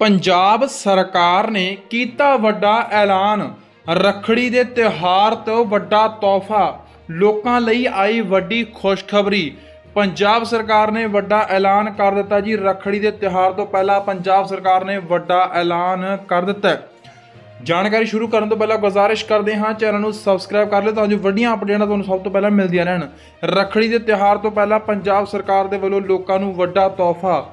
ਪੰਜਾਬ ਸਰਕਾਰ ਨੇ ਕੀਤਾ ਵੱਡਾ ਐਲਾਨ। ਰੱਖੜੀ ਦੇ ਤਿਉਹਾਰ ਤੋਂ ਵੱਡਾ ਤੋਹਫਾ। ਲੋਕਾਂ ਲਈ ਆਈ ਵੱਡੀ ਖੁਸ਼ਖਬਰੀ। ਪੰਜਾਬ ਸਰਕਾਰ ਨੇ ਵੱਡਾ ਐਲਾਨ ਕਰ ਦਿੱਤਾ ਜੀ। ਰੱਖੜੀ ਦੇ ਤਿਉਹਾਰ ਤੋਂ ਪਹਿਲਾਂ ਪੰਜਾਬ ਸਰਕਾਰ ਨੇ ਵੱਡਾ ਐਲਾਨ ਕਰ ਦਿੱਤਾ। ਜਾਣਕਾਰੀ ਸ਼ੁਰੂ ਕਰਨ ਤੋਂ ਪਹਿਲਾਂ ਗੁਜ਼ਾਰਿਸ਼ ਕਰਦੇ ਹਾਂ, ਚੈਨਲ ਨੂੰ ਸਬਸਕ੍ਰਾਈਬ ਕਰ ਲਿਓ ਤਾਂ ਜੋ ਵੱਡੀਆਂ ਅਪਡੇਟਾਂ ਤੁਹਾਨੂੰ ਸਭ ਤੋਂ ਪਹਿਲਾਂ ਮਿਲਦੀਆਂ ਰਹਿਣ। ਰੱਖੜੀ ਦੇ ਤਿਉਹਾਰ ਤੋਂ ਪਹਿਲਾਂ ਪੰਜਾਬ ਸਰਕਾਰ ਦੇ ਵੱਲੋਂ ਲੋਕਾਂ ਨੂੰ ਵੱਡਾ ਤੋਹਫਾ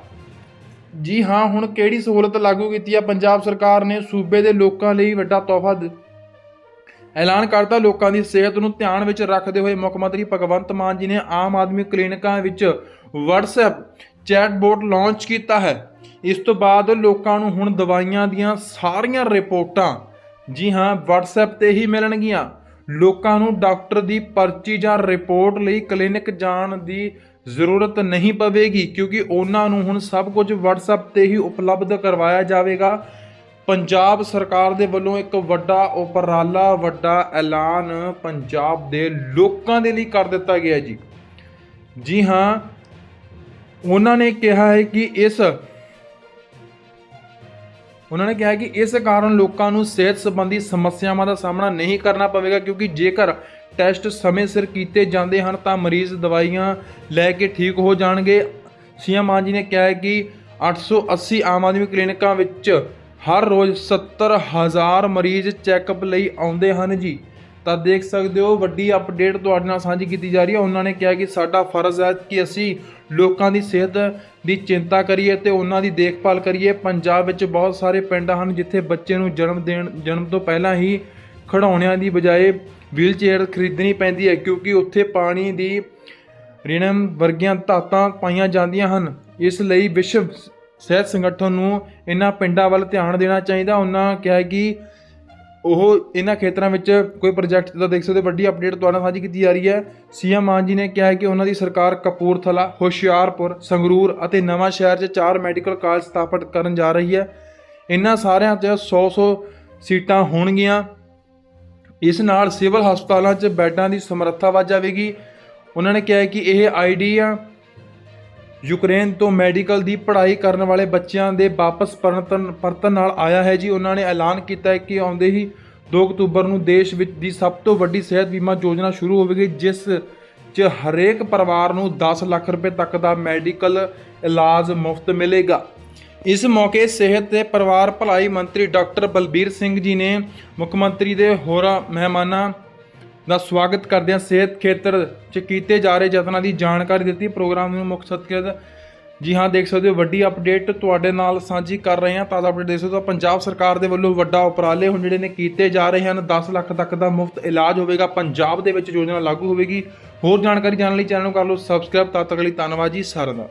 ਜੀ ਹਾਂ, ਹੁਣ ਕਿਹੜੀ ਸਹੂਲਤ ਲਾਗੂ ਕੀਤੀ ਆ? ਪੰਜਾਬ ਸਰਕਾਰ ਨੇ ਸੂਬੇ ਦੇ ਲੋਕਾਂ ਲਈ ਵੱਡਾ ਤੋਹਫਾ ਐਲਾਨ ਕਰਤਾ। ਲੋਕਾਂ ਦੀ ਸਿਹਤ ਨੂੰ ਧਿਆਨ ਵਿੱਚ ਰੱਖਦੇ ਹੋਏ ਮੁੱਖ ਮੰਤਰੀ ਭਗਵੰਤ ਮਾਨ ਜੀ ਨੇ ਆਮ ਆਦਮੀ ਕਲੀਨਿਕਾਂ ਵਿੱਚ WhatsApp ਚੈਟਬੋਟ ਲਾਂਚ ਕੀਤਾ ਹੈ। ਇਸ ਤੋਂ ਬਾਅਦ ਲੋਕਾਂ ਨੂੰ ਹੁਣ ਦਵਾਈਆਂ ਦੀਆਂ ਸਾਰੀਆਂ ਰਿਪੋਰਟਾਂ। ਜੀ ਹਾਂ, WhatsApp ਤੇ ਹੀ ਮਿਲਣਗੀਆਂ। ਲੋਕਾਂ ਨੂੰ ਡਾਕਟਰ ਦੀ ਪਰਚੀ ਜਾਂ ਰਿਪੋਰਟ ਲਈ ਕਲੀਨਿਕ ਜਾਣ ਦੀ ਜ਼ਰੂਰਤ ਨਹੀਂ ਪਵੇਗੀ, ਕਿਉਂਕਿ ਉਹਨਾਂ ਨੂੰ ਹੁਣ ਸਭ ਕੁਝ WhatsApp ਤੇ ਹੀ ਉਪਲਬਧ ਕਰਵਾਇਆ ਜਾਵੇਗਾ। ਪੰਜਾਬ ਸਰਕਾਰ ਦੇ ਵੱਲੋਂ ਇੱਕ ਵੱਡਾ ਉਪਰਾਲਾ, ਵੱਡਾ ਐਲਾਨ ਪੰਜਾਬ ਦੇ ਲੋਕਾਂ ਦੇ ਲਈ ਕਰ ਦਿੱਤਾ ਗਿਆ ਜੀ। ਜੀ ਹਾਂ, ਉਹਨਾਂ ਨੇ ਕਿਹਾ ਹੈ ਕਿ ਇਸ ਉਹਨਾਂ ਨੇ ਕਿਹਾ ਕਿ ਇਸ ਕਾਰਨ ਲੋਕਾਂ ਨੂੰ ਸਿਹਤ ਸੰਬੰਧੀ ਸਮੱਸਿਆਵਾਂ ਦਾ ਸਾਹਮਣਾ ਨਹੀਂ ਕਰਨਾ ਪਵੇਗਾ, ਕਿਉਂਕਿ ਜੇਕਰ ਟੈਸਟ ਸਮੇਂ ਸਿਰ ਕੀਤੇ ਜਾਂਦੇ ਹਨ, ਤਾਂ ਮਰੀਜ਼ ਦਵਾਈਆਂ ਲੈ ਕੇ ਠੀਕ ਹੋ ਜਾਣਗੇ। ਸੀਐਮ ਮਾਨ ਜੀ ਨੇ ਕਿਹਾ ਹੈ ਕਿ 880 ਆਮ ਆਦਮੀ ਕਲੀਨਿਕਾਂ ਵਿੱਚ ਹਰ ਰੋਜ਼ 70000 ਮਰੀਜ਼ ਚੈੱਕਅਪ ਲਈ ਆਉਂਦੇ ਹਨ ਜੀ। ਤਾਂ ਦੇਖ ਸਕਦੇ ਹੋ, ਵੱਡੀ ਅਪਡੇਟ ਤੁਹਾਡੇ ਨਾਲ ਸਾਂਝੀ ਕੀਤੀ ਜਾ ਰਹੀ ਹੈ। ਉਹਨਾਂ ਨੇ ਕਿਹਾ ਕਿ ਸਾਡਾ ਫਰਜ਼ ਹੈ ਕਿ ਅਸੀਂ ਲੋਕਾਂ ਦੀ ਸਿਹਤ ਦੀ ਚਿੰਤਾ ਕਰੀਏ ਤੇ ਉਹਨਾਂ ਦੀ ਦੇਖਭਾਲ ਕਰੀਏ। ਪੰਜਾਬ ਵਿੱਚ ਬਹੁਤ ਸਾਰੇ ਪਿੰਡ ਹਨ ਜਿੱਥੇ ਬੱਚੇ ਨੂੰ ਜਨਮ ਦੇਣ, ਜਨਮ ਤੋਂ ਪਹਿਲਾਂ ਹੀ ਖਿਡੌਣਿਆਂ ਦੀ ਬਜਾਏ ਵੀਲਚੇਅਰ ਖਰੀਦਣੀ ਪੈਂਦੀ ਹੈ, ਕਿਉਂਕਿ ਉੱਥੇ ਪਾਣੀ ਦੀ ਰਿਣਮ ਵਰਗੀਆਂ ਧਾਤਾਂ ਪਾਈਆਂ ਜਾਂਦੀਆਂ ਹਨ। ਇਸ ਲਈ ਵਿਸ਼ਵ ਸਿਹਤ ਸੰਗਠਨ ਨੂੰ ਇਹਨਾਂ ਪਿੰਡਾਂ ਵੱਲ ਧਿਆਨ ਦੇਣਾ ਚਾਹੀਦਾ। ਉਹਨਾਂ ਕਿਹਾ ਕਿ ਉਹ ਇਹਨਾਂ ਖੇਤਰਾਂ ਵਿੱਚ ਕੋਈ ਪ੍ਰੋਜੈਕਟ ਦਾ ਦੇਖ ਸਕਦੇ ਹੋ, ਵੱਡੀ ਅਪਡੇਟ ਤੁਹਾਡੇ ਨਾਲ ਸਾਂਝੀ ਕੀਤੀ ਜਾ ਰਹੀ ਹੈ। ਸੀਐਮ ਮਾਨ ਜੀ ਨੇ ਕਿਹਾ ਹੈ ਕਿ ਉਹਨਾਂ ਦੀ ਸਰਕਾਰ ਕਪੂਰਥਲਾ ਹੁਸ਼ਿਆਰਪੁਰ ਸੰਗਰੂਰ ਅਤੇ ਨਵਾਂ ਸ਼ਹਿਰ 'ਚ ਚਾਰ ਮੈਡੀਕਲ ਕਾਲਜ ਸਥਾਪਿਤ ਕਰਨ ਜਾ ਰਹੀ ਹੈ। ਇਹਨਾਂ ਸਾਰਿਆਂ 'ਚ 100-100 ਸੀਟਾਂ ਹੋਣਗੀਆਂ। ਇਸ ਨਾਲ ਸਿਵਲ ਹਸਪਤਾਲਾਂ 'ਚ ਬੈੱਡਾਂ ਦੀ ਸਮਰੱਥਾ ਵੱਧ ਜਾਵੇਗੀ। ਉਹਨਾਂ ਨੇ ਕਿਹਾ ਕਿ ਇਹ ਆਈਡੀਆ ਯੂਕਰੇਨ ਤੋਂ ਮੈਡੀਕਲ ਦੀ ਪੜ੍ਹਾਈ ਕਰਨ ਵਾਲੇ ਬੱਚਿਆਂ ਦੇ ਵਾਪਸ ਪਰਤਨ ਪਰਤਨ ਨਾਲ ਆਇਆ ਹੈ ਜੀ। ਉਹਨਾਂ ਨੇ ਐਲਾਨ ਕੀਤਾ ਹੈ ਕਿ ਆਉਂਦੇ ਹੀ 2 ਅਕਤੂਬਰ ਨੂੰ ਦੇਸ਼ ਵਿੱਚ ਦੀ ਸਭ ਤੋਂ ਵੱਡੀ ਸਿਹਤ ਬੀਮਾ ਯੋਜਨਾ ਸ਼ੁਰੂ ਹੋਵੇਗੀ, ਜਿਸ 'ਚ ਹਰੇਕ ਪਰਿਵਾਰ ਨੂੰ 10 ਲੱਖ ਰੁਪਏ ਤੱਕ ਦਾ ਮੈਡੀਕਲ ਇਲਾਜ ਮੁਫਤ ਮਿਲੇਗਾ। ਇਸ ਮੌਕੇ ਸਿਹਤ ਤੇ ਪਰਿਵਾਰ ਭਲਾਈ ਮੰਤਰੀ ਡਾਕਟਰ ਬਲਬੀਰ ਸਿੰਘ ਜੀ ਨੇ ਮੁੱਖ ਮੰਤਰੀ ਦੇ ਹੋਰਾਂ ਮਹਿਮਾਨਾਂ ਦਾ ਸਵਾਗਤ ਕਰਦਿਆਂ ਸਿਹਤ ਖੇਤਰ 'ਚ ਕੀਤੇ ਜਾ ਰਹੇ ਯਤਨਾਂ ਦੀ ਜਾਣਕਾਰੀ ਦਿੱਤੀ। ਪ੍ਰੋਗਰਾਮ ਨੂੰ ਮੁੱਖ ਸਤਿਕਾਰ ਜੀ ਹਾਂ, ਦੇਖ ਸਕਦੇ ਹੋ, ਵੱਡੀ ਅਪਡੇਟ ਤੁਹਾਡੇ ਨਾਲ ਸਾਂਝੀ ਕਰ ਰਹੇ ਹਾਂ। ਤਾਜ਼ਾ ਅਪਡੇਟ ਦੇਖ ਸਕਦੇ ਹੋ, ਪੰਜਾਬ ਸਰਕਾਰ ਦੇ ਵੱਲੋਂ ਵੱਡਾ ਉਪਰਾਲੇ ਹੁਣ ਜਿਹੜੇ ਨੇ ਕੀਤੇ ਜਾ ਰਹੇ ਹਨ। 10 ਲੱਖ ਤੱਕ ਦਾ ਮੁਫਤ ਇਲਾਜ ਹੋਵੇਗਾ, ਪੰਜਾਬ ਦੇ ਵਿੱਚ ਯੋਜਨਾ ਲਾਗੂ ਹੋਵੇਗੀ। ਹੋਰ ਜਾਣਕਾਰੀ ਜਾਣਨ ਲਈ ਚੈਨਲ ਨੂੰ ਕਰ ਲਓ ਸਬਸਕ੍ਰਾਈਬ ਤਦ ਤੱਕ ਲਈ ਧੰਨਵਾਦ ਜੀ, ਸਾਰਿਆਂ ਦਾ।